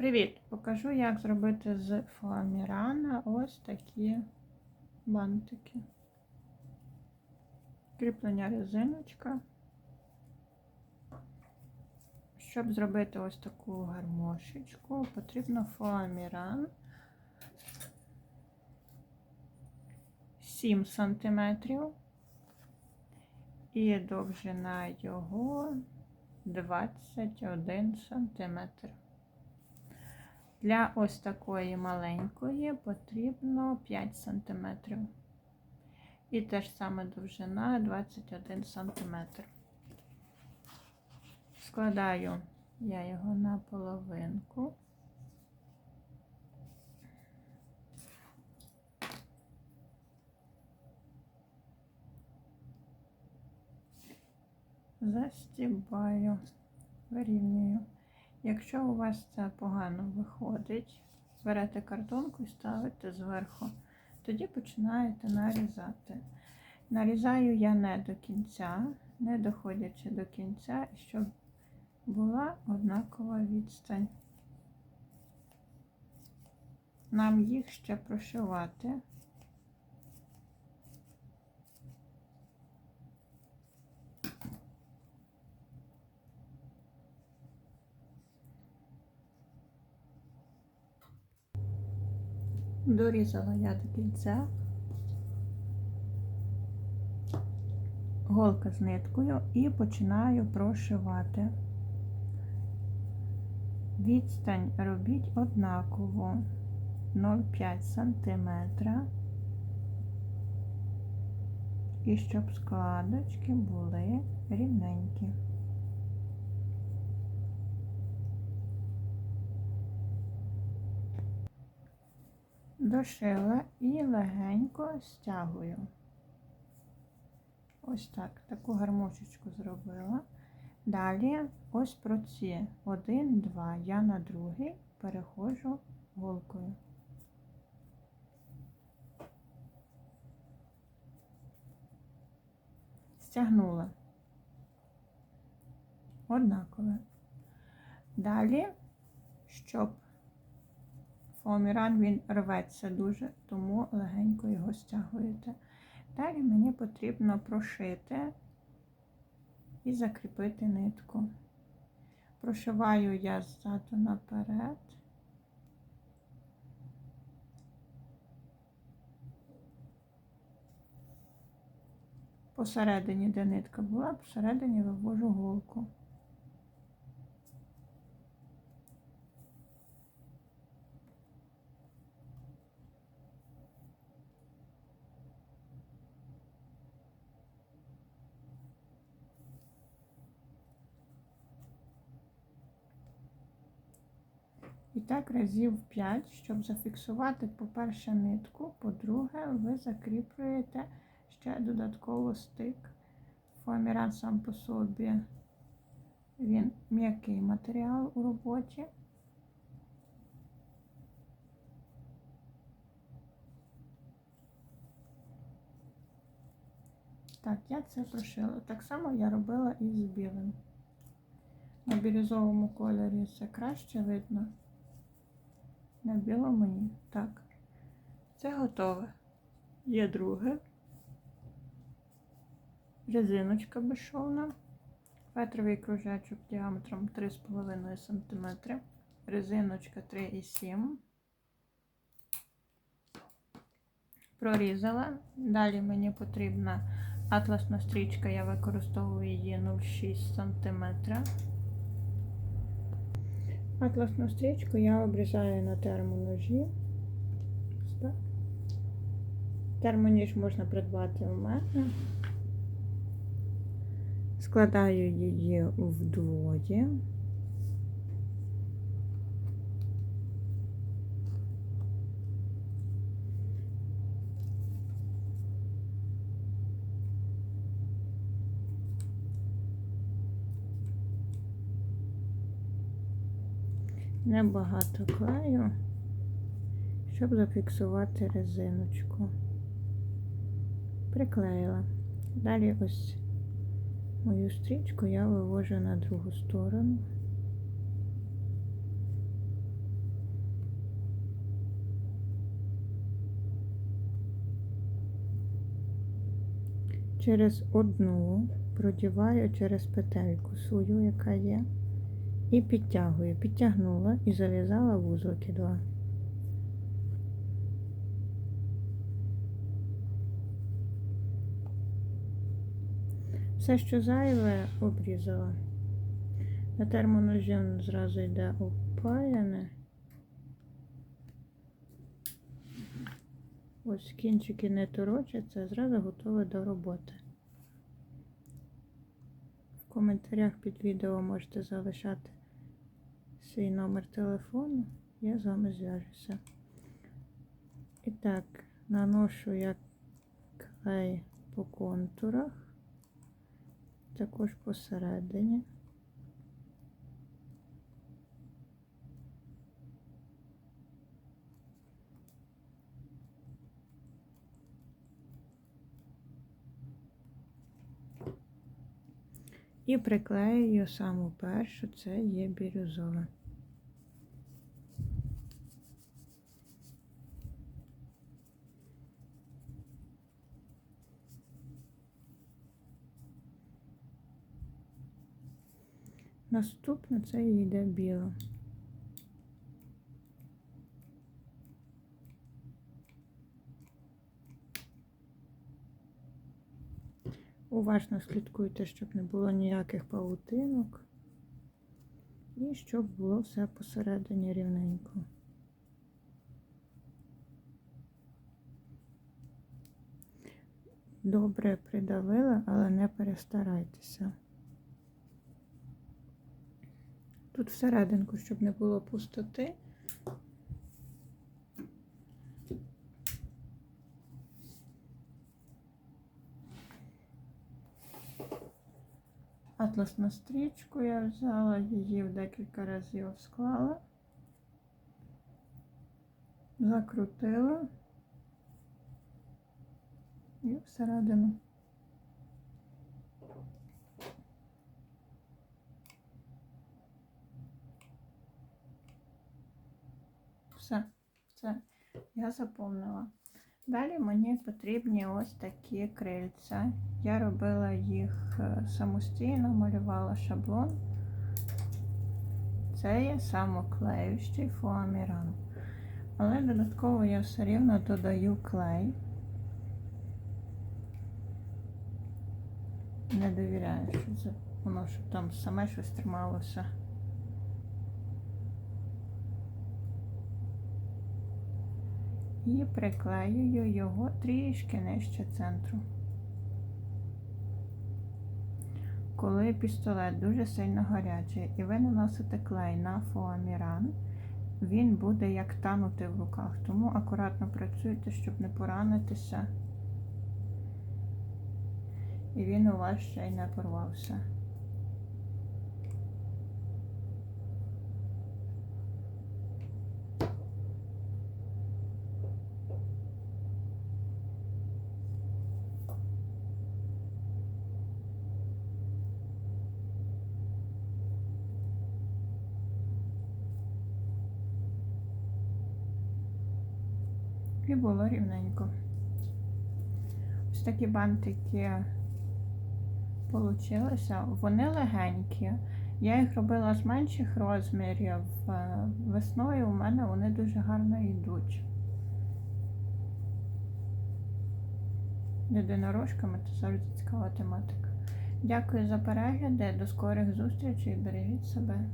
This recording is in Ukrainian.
Привіт! Покажу, як зробити з фоамірана ось такі бантики. Кріплення резиночка. Щоб зробити ось таку гармошечку, потрібно фоаміран 7 см і довжина його 21 см. Для ось такої маленької потрібно 5 см. І те ж саме довжина 21 см. Складаю я його на половинку. Застібаю, вирівнюю. Якщо у вас це погано виходить, берете картонку і ставите зверху, тоді починаєте нарізати. Нарізаю я не до кінця, не доходячи до кінця, щоб була однакова відстань. Нам їх ще прошивати. Дорізала я до кінця. Голка з ниткою і починаю прошивати. Відстань робіть однаково 0,5 см. І щоб складочки були рівненькі. Дошила і легенько стягую. Ось так, таку гармошечку зробила. Далі ось про ці один, два, я на другий переходжу голкою. Стягнула однакове. Далі, щоб Фоаміран він рветься дуже, тому легенько його стягуєте. Далі мені потрібно прошити і закріпити нитку. Прошиваю я ззаду наперед. Посередині, де нитка була, посередині вивожу голку. І так разів 5, щоб зафіксувати, по-перше, нитку, по-друге, ви закріплюєте ще додатково стик. Фоаміран сам по собі він м'який матеріал у роботі. Так, я це прошила. Так само я робила і з білим. На бірюзовому кольорі це краще видно на білому ні. Так, це готове. Є друге. Резиночка безшовна. Фетровий кружечок діаметром 3,5 см. Резиночка 3,7. Прорізала. Далі мені потрібна атласна стрічка, я використовую її 0,6 см. Атласну стрічку я обрізаю на термоножі. Термоніж можна придбати у мене. Складаю її вдвоє. небагато краю, щоб зафіксувати резиночку. Приклеїла. Далі ось мою стрічку я вивожу на другу сторону. Через одну продіваю через петельку свою, яка є і підтягую. Підтягнула і зав'язала вузлики два. Все, що зайве, обрізала. На термоножі зразу йде опаяне. Ось кінчики не торочаться, зразу готове до роботи. В коментарях під відео можете залишати свій номер телефону, я з вами зв'яжуся. І так, наношу я клей по контурах, також посередині. І приклеюю саму першу, це є бірюзова. Наступне це йде біло. Уважно слідкуйте, щоб не було ніяких павутинок. І щоб було все посередині рівненько. Добре придавила, але не перестарайтеся. Тут всерединку, щоб не було пустоти. Атласну стрічку я взяла, її в декілька разів склала, закрутила і всередину. Все, все, я заповнила. Далі мені потрібні ось такі крильця. Я робила їх е, самостійно, малювала шаблон. Це є самоклеючий фоаміран. Але додатково я все рівно додаю клей. Не довіряю, що це воно щоб там саме щось трималося. І приклеюю його трішки нижче центру. Коли пістолет дуже сильно гарячий і ви наносите клей на фоаміран, він буде як танути в руках, тому акуратно працюйте, щоб не поранитися, і він у вас ще й не порвався. І було рівненько. Ось такі бантики получилися. Вони легенькі. Я їх робила з менших розмірів. Е, Весною у мене вони дуже гарно йдуть. Єдинорожками це завжди цікава тематика. Дякую за перегляди, до скорих зустрічей, бережіть себе.